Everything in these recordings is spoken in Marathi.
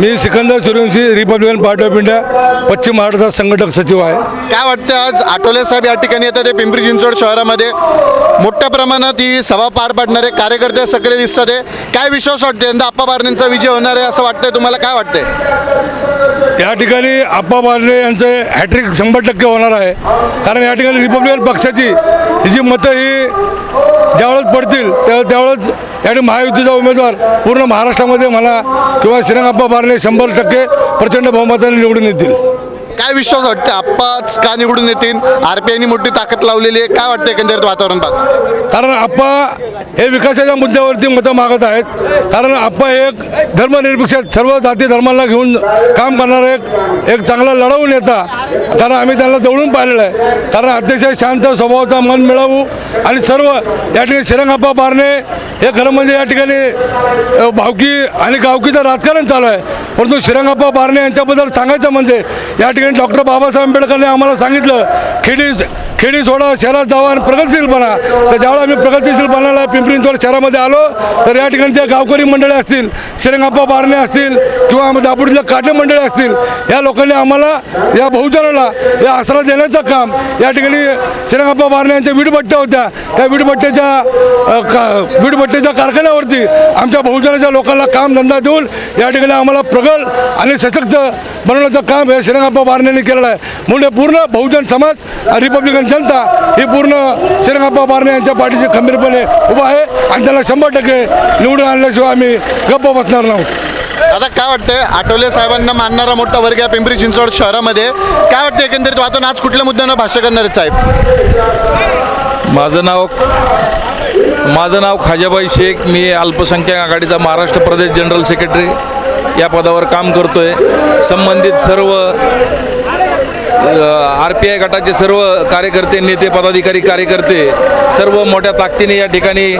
Me Sikandar Suryavanshi Republican Party of India पश्चिम महाराष्ट्राचा संघटक सचिव आहे. काय वाटतं आज आठवले साहेब या ठिकाणी येतात ते पिंपरी चिंचवड शहरामध्ये. मोठ्या प्रमाणात ही सभा पार पाडणारे कार्यकर्ते सक्रिय दिसतात आहे. काय विश्वास वाटते यंदा आप्पा बारणेंचा विजय होणार आहे असं वाटतंय? तुम्हाला काय वाटतंय? या ठिकाणी आप्पा बारणे यांचे हॅट्रिक शंभर टक्के होणार आहे. कारण या ठिकाणी रिपब्लिकन पक्षाची ही जी मतं ही ज्यावेळेस पडतील त्या त्यावेळेस या महायुतीचा उमेदवार पूर्ण महाराष्ट्रामध्ये म्हणा किंवा श्रीरंगाप्पा बारणे शंभर टक्के प्रचंड बहुमताने निवडून येतील. काय विश्वास वाटतं आप्पाच का निवडून येतील? आरपीआयनी मोठी ताकद लावलेली आहे. काय वाटतं एकंदरीत वातावरण पाहत? कारण आप्पा हे विकासाच्या मुद्द्यावरती मतं मागत आहेत. कारण आप्पा एक धर्मनिरपेक्ष सर्व जाती धर्माला घेऊन काम करणारा एक एक चांगला लढवून नेता. कारण आम्ही त्यांना जवळून पाहिलेलं आहे. कारण अतिशय शांत स्वभावाचा मन मिळवू आणि सर्व या ठिकाणी शिरंगाप्पा बारणे हे खरं म्हणजे या ठिकाणी भावकी आणि गावकीचं राजकारण चालू आहे. परंतु शिरंगाप्पा बारणे यांच्याबद्दल सांगायचं म्हणजे या ठिकाणी डॉक्टर बाबासाहेब आंबेडकरने आम्हाला सांगितलं खेडी खेडी सोडा शहरात जावा आणि प्रगतशील बना. तर ज्यावेळेला आम्ही प्रगतिशील बनायला पिंपरी शहरामध्ये आलो तर या ठिकाणी ज्या गावकरी मंडळी असतील श्रीरंगाप्पा बारणे असतील किंवा आम्ही काटे मंडळी असतील या लोकांनी आम्हाला या बहुजनाला या आसरा देण्याचं काम या ठिकाणी श्रीरंगाप्पा बारणे यांच्या वीटभट्ट्या होत्या. त्या वीटभट्ट्याच्या का वीटभट्ट्याच्या कारखान्यावरती आमच्या बहुजनाच्या लोकांना काम धंदा देऊन या ठिकाणी आम्हाला प्रगल आणि सशक्त बनवण्याचं काम हे श्रीरंगाप्पा बारण्यांनी केलेलं आहे. म्हणून पूर्ण बहुजन समाज आणि जनता ही पूर्ण श्रीरंगाप्पा बारणे यांच्या पाठीशी खंबीरपणे उभा आहे आणि त्याला शंभर टक्के निवडून आणल्याशिवाय आम्ही गप्प बसणार नव्हतो आता काय वाटतंय? आठवले साहेबांना मानणारा मोठा वर्ग आहे पिंपरी चिंचवड शहरामध्ये. काय वाटतं एकंदरीत? वातावरण आज कुठल्या मुद्द्यांवर भाष्य करणार आहेत साहेब? माझं नाव माझं नाव खाजाबाई शेख. मी अल्पसंख्याक आघाडीचा महाराष्ट्र प्रदेश जनरल सेक्रेटरी या पदावर काम करतो आहे संबंधित सर्व आर पी आय गटाचे सर्व कार्यकर्ते नेते पदाधिकारी कार्यकर्ते सर्व मोठ्या ताकदीने या ठिकाणी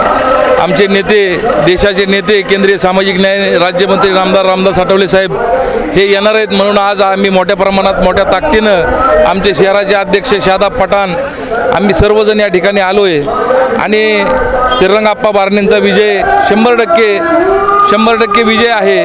आमचे नेते देशाचे नेते केंद्रीय सामाजिक न्याय राज्यमंत्री रामदार रामदास आठवले साहेब हे येणार आहेत म्हणून आज आम्ही मोठ्या प्रमाणात मोठ्या ताकदीनं आमचे शहराचे अध्यक्ष शादाब पठाण आम्ही सर्वजण या ठिकाणी आलो आहे आणि श्रीरंगाप्पा बारणेंचा विजय शंभर टक्के शंभर टक्के विजय आहे.